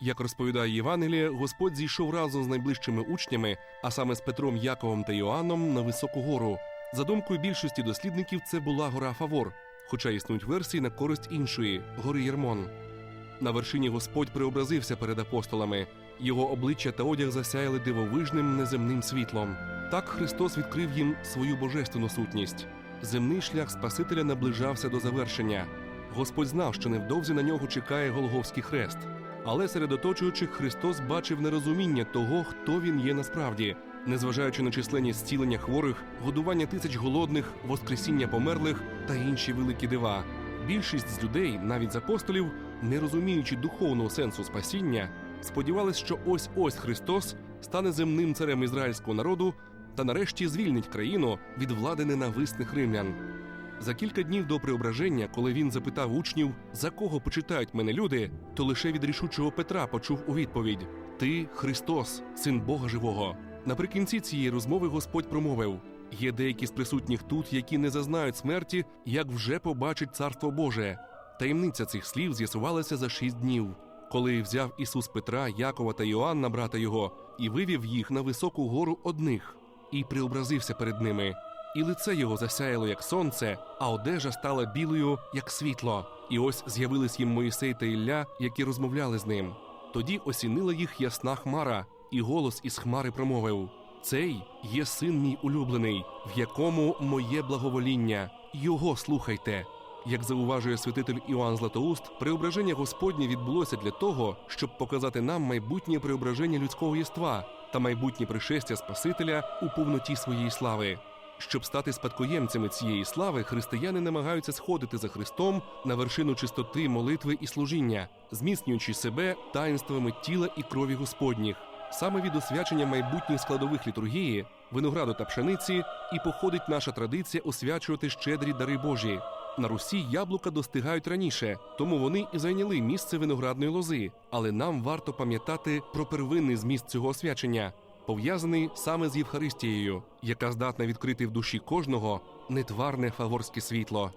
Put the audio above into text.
Як розповідає Євангеліє, Господь зійшов разом з найближчими учнями, а саме з Петром, Яковом та Йоанном, на високу гору. За думкою більшості дослідників, це була гора Фавор, хоча існують версії на користь іншої гори Єрмон. На вершині Господь преобразився перед апостолами. Його обличчя та одяг засяяли дивовижним неземним світлом. Так Христос відкрив їм свою божественну сутність. Земний шлях Спасителя наближався до завершення. Господь знав, що невдовзі на нього чекає Голговський хрест. Але серед оточуючих Христос бачив нерозуміння того, хто він є насправді, незважаючи на численні зцілення хворих, годування тисяч голодних, воскресіння померлих та інші великі дива. Більшість з людей, навіть з апостолів, не розуміючи духовного сенсу спасіння, сподівались, що ось ось Христос стане земним царем ізраїльського народу та нарешті звільнить країну від влади ненависних римлян. За кілька днів до преображення, коли він запитав учнів, за кого почитають мене люди, то лише від рішучого Петра почув у відповідь: Ти Христос, син Бога живого. Наприкінці цієї розмови Господь промовив: є деякі з присутніх тут, які не зазнають смерті, як вже побачить царство Боже. Таємниця цих слів з'ясувалася за шість днів, коли взяв Ісус Петра, Якова та Йоанна, брата його, і вивів їх на високу гору одних, і преобразився перед ними. І лице його засяяло, як сонце, а одежа стала білою, як світло. І ось з'явились їм Моїсей та Ілля, які розмовляли з ним. Тоді осінила їх ясна хмара, і голос із хмари промовив: Цей є син мій улюблений, в якому моє благовоління. Його слухайте. Як зауважує святитель Іоанн Златоуст, преображення Господнє відбулося для того, щоб показати нам майбутнє преображення людського єства та майбутнє пришестя Спасителя у повноті своєї слави. Щоб стати спадкоємцями цієї слави, християни намагаються сходити за Христом на вершину чистоти, молитви і служіння, зміцнюючи себе таїнствами тіла і крові Господніх. Саме від освячення майбутніх складових літургії, винограду та пшениці, і походить наша традиція освячувати щедрі дари Божі. На Русі яблука достигають раніше, тому вони і зайняли місце виноградної лози. Але нам варто пам'ятати про первинний зміст цього освячення, пов'язаний саме з Євхаристією, яка здатна відкрити в душі кожного нетварне фаворське світло.